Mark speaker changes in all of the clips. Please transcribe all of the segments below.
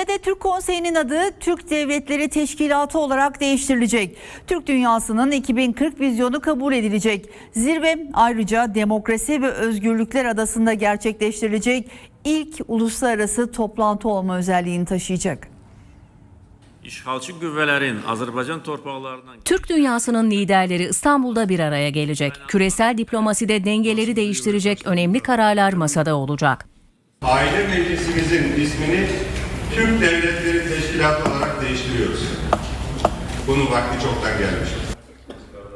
Speaker 1: Zirvede Türk Konseyi'nin adı Türk Devletleri Teşkilatı olarak değiştirilecek. Türk dünyasının 2040 vizyonu kabul edilecek. Zirve ayrıca demokrasi ve özgürlükler adasında gerçekleştirilecek ilk uluslararası toplantı olma özelliğini taşıyacak.
Speaker 2: İşğalçı qüvvələrin Azərbaycan torpaqlarından
Speaker 3: Türk dünyasının liderleri İstanbul'da bir araya gelecek. Küresel diplomaside dengeleri değiştirecek önemli kararlar masada olacak.
Speaker 4: Aile Meclisimizin ismini Türk Devletleri Teşkilatı olarak değiştiriyoruz. Bunun vakti çoktan gelmiştir.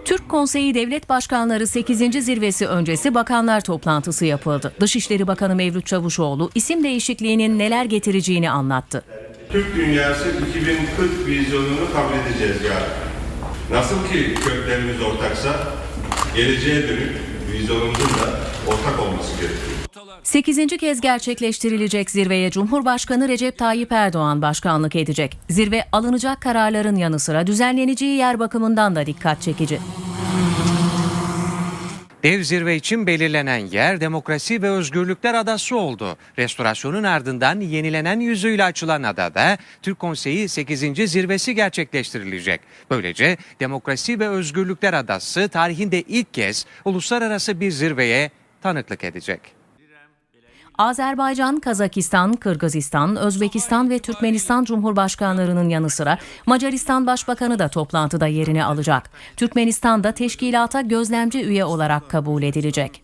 Speaker 3: Türk Konseyi Devlet Başkanları 8. zirvesi öncesi bakanlar toplantısı yapıldı. Dışişleri Bakanı Mevlüt Çavuşoğlu isim değişikliğinin neler getireceğini anlattı.
Speaker 4: Türk dünyası 2040 vizyonunu kabul edeceğiz yarın. Nasıl ki köklerimiz ortaksa, geleceğe dönük vizyonumuzun da ortak olması gerekiyor.
Speaker 3: 8. kez gerçekleştirilecek zirveye Cumhurbaşkanı Recep Tayyip Erdoğan başkanlık edecek. Zirve alınacak kararların yanı sıra düzenleneceği yer bakımından da dikkat çekici.
Speaker 5: Dev zirve için belirlenen yer Demokrasi ve Özgürlükler Adası oldu. Restorasyonun ardından yenilenen yüzüyle açılan adada Türk Konseyi 8. zirvesi gerçekleştirilecek. Böylece Demokrasi ve Özgürlükler Adası tarihinde ilk kez uluslararası bir zirveye tanıklık edecek.
Speaker 3: Azerbaycan, Kazakistan, Kırgızistan, Özbekistan ve Türkmenistan Cumhurbaşkanlarının yanı sıra Macaristan Başbakanı da toplantıda yerini alacak. Türkmenistan da teşkilata gözlemci üye olarak kabul edilecek.